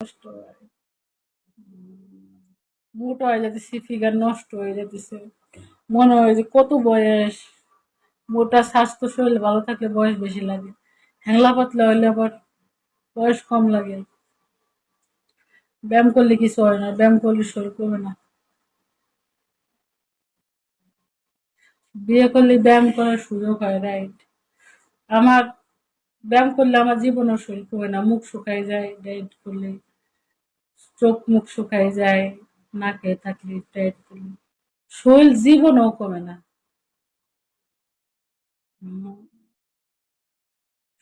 নষ্ট হয় মোটা হয়ে যেতেছে ফিগার নষ্ট হয়ে যেতেছে মনে হয় যে কত বয়স? মোটা স্বাস্থ্য শরীর, ভালো থাকলে বয়স বেশি লাগে। হ্যাংলা পাতলা হইলে আবার বয়স কম লাগে। ব্যায়াম করলে কিছু হয় না, ব্যায়াম করলে শরীর কমে না। বিয়ে করলে ব্যায়াম করার সুযোগ হয় রাইট আমার ব্যায়াম করলে আমার জীবনও শরীর কমে না, মুখ শুকাই যায় ডায়েট করলে চোখ মুখ শুকাই যায় না খেয়ে থাকলে ডায়েট করলে। শরীর জীবনও কমে না।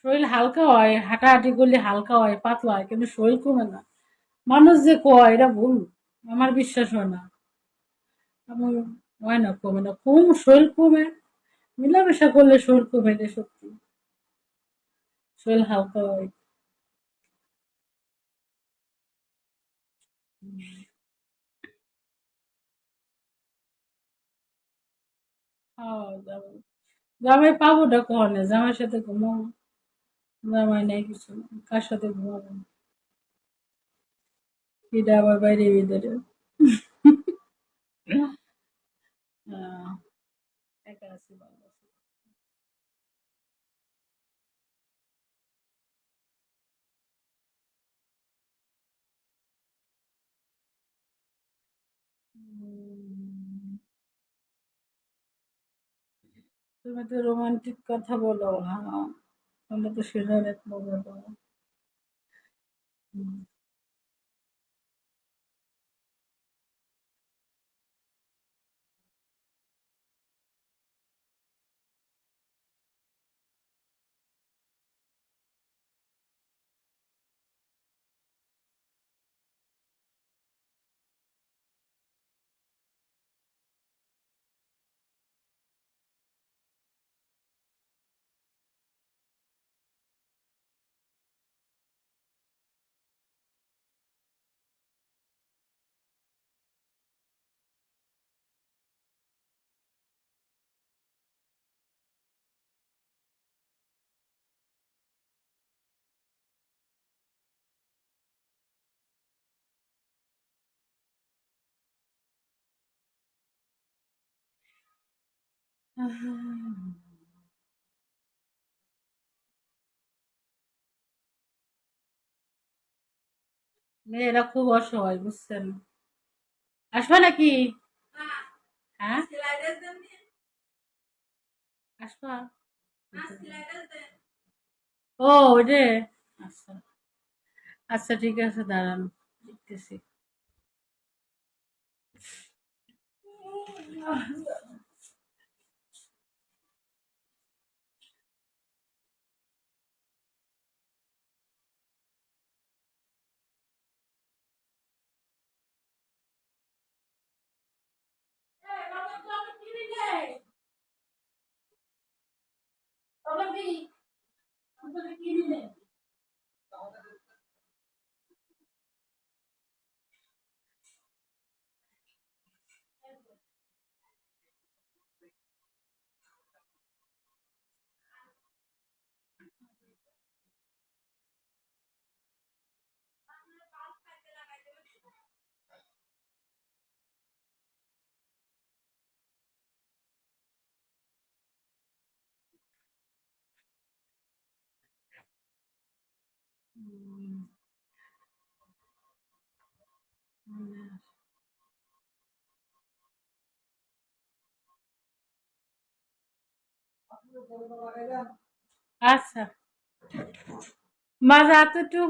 শরীর হালকা হয়, হাঁটাহাঁটি করলে হালকা হয়, পাতলা হয়, কিন্তু শরীর কমে না। মানুষ যে কয়, এটা ভুল। আমার বিশ্বাস হয় না। আমার হয় না, কমে না। কম শরীর কমে, মেলামেশা করলে শরীর কমে রে সত্যি। শরীর হালকা হয়। জামাই পাবো না কখনো? জামাইয়ের সাথে ঘুমাবো? জামাই নেই কিছু কার সাথে ঘুমাবো? এটা আবার বাইরে ভিতরে। একা আছি আছি। তুমি তো রোমান্টিক কথা বলো। হ্যাঁ তোমরা তো সেটা অনেক মেয়েরা খুব অসহায় বুঝছেন? আসবে নাকি? হ্যাঁ? আসবা? ও ওইটে? আচ্ছা। আচ্ছা ঠিক আছে দাঁড়ান দেখতেছি। আচ্ছা মাজা এতটুকু